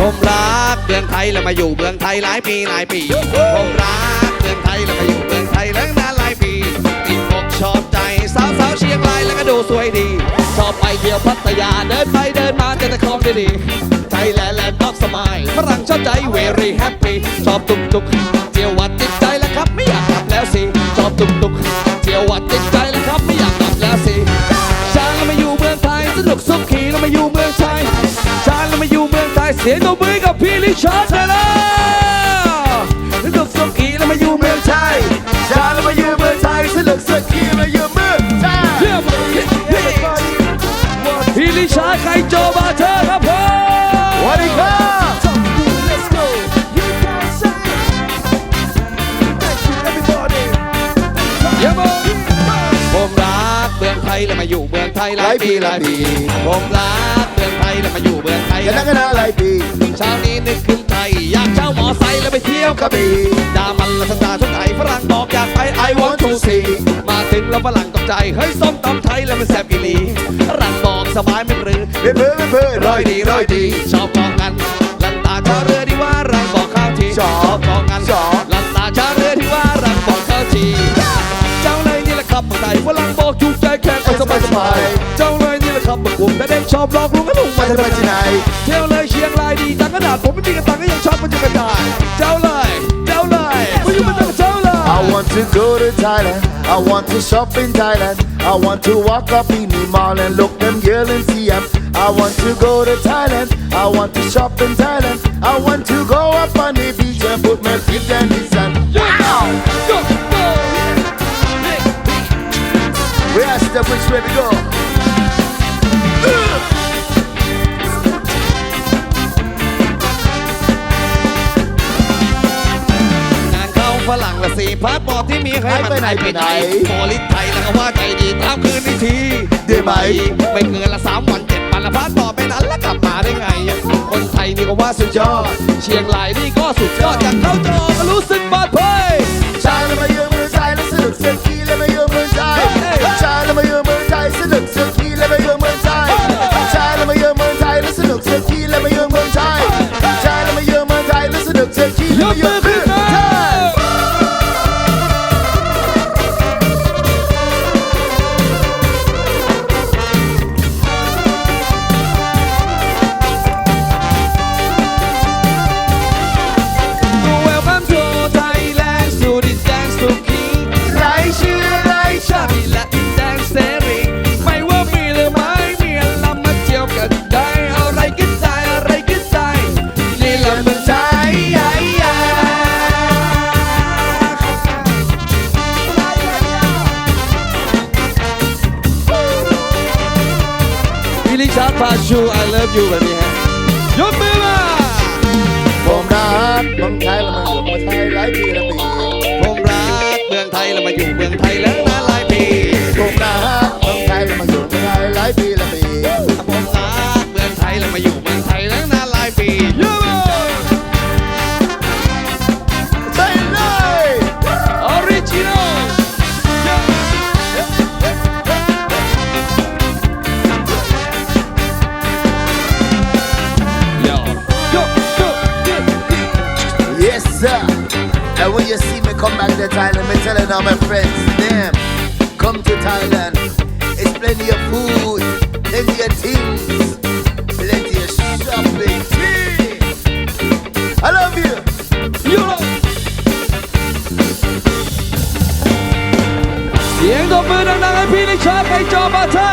ผมรักเมืองไทยแล้วมาอยู่เมืองไทยหลายปีหลายปี ผมรักเมืองไทยแล้วมาอยู่เมืองไทยแล้วนานหลายปีติดอกชอบใจสาวสาวๆเชียงรายแล้วก็ดูสวยดี ชอบไปเที่ยวพัทยาเดินไปเดินมาเจอแต่ของดีๆไทยแลนด์แลนด์ออฟสมายฝรั่งชอบใจ very happy ชอบตุกตุก สียงตบมือกับพี่ลิชาร์ดเลยนะสนุกสุขีเรามาอยู่เมืองไทยชาลมาอยู่เมืองไทยสนุกสักทีมาอยู่เมืองไทยเยี่ยมพี่ลิชาร์ดใครโจบาเธอ ยู่เมืองไทยหลายปีหลายปีผมรักเมืองไทยแล้วมาอยู่เมืองไทยกันนักกันอะไรปีเช้านี้นึกถึงไทยอยากเช่ามอไซค์แล้วไปเที่ยวกระบี่ดามันและสตาร์ทุกไทยฝรั่งบอกอยากไป I want to see มาถึงแล้วฝรั่งตกใจเฮ้ยส้มตำไทยแล้วมันแซ่บอีหลีฝรั่งบอกสบายไม่ปรือไม่เพื่อไม่เพื่อร้อยดีร้อยดี ชอบมองกันลันตาชาเรือที่ว่ารังบอกข้าวทีชอบมองกันชอบลันตาชาเรือที่ว่ารังบอกข้าวทีเจ้าเลยนี่แหละครับเมืองไทยฝรั่งบอกถูก ใจแค่คนสบายสบายเจ้าเลยนี่แหละครับเมืองกรุงแต่เด็กชอบหลอกลวงกันลุงมามาจะจะไปไปที่ที่ไหไหนนเที่ยวเลยเชียงรายดีจังกระดาษผมไม่มีกระตังก็ยังชอบมันจะกระดาษเจ้าเลยเจ้าเลยไม่อยู่มันจะเจ้าเลย I want to go to Thailand. I want to shop in Thailand. I want to walk up in the mall and look them girl and see 'em. I want to go to Thailand. I want to shop in Thailand. I want to go up on the beach and put my feet in the sun. Wow! Go go Where's the which way we go? งานเข้าฝรั่งละสี่พาสปอร์ตที่มีใครมันหายไปไหนโพลิสไทยแล้วก็ว่าใจดีตามคืนนี้ทีได้ไหม ไม่เกินละสามวันเจ็ดวันละพาสปอร์ตไปนั้นแล้วกลับมาได้ไง คนไทยนี่ก็ว่าสุดยอด เชียงรายนี่ก็สุดยอดอย่างเข้าจอ พี่ลิชาร์ดพาชู I love you แบบนี้ฮะ And when you see me come back to Thailand, me telling all my friends, damn, come to Thailand. It's plenty of food, plenty of things, plenty of shopping. I love you. ยูโรเสียงตบมือดังๆให้พี่ลิชาร์ดไปจอบาเทอร์หน่อยนะ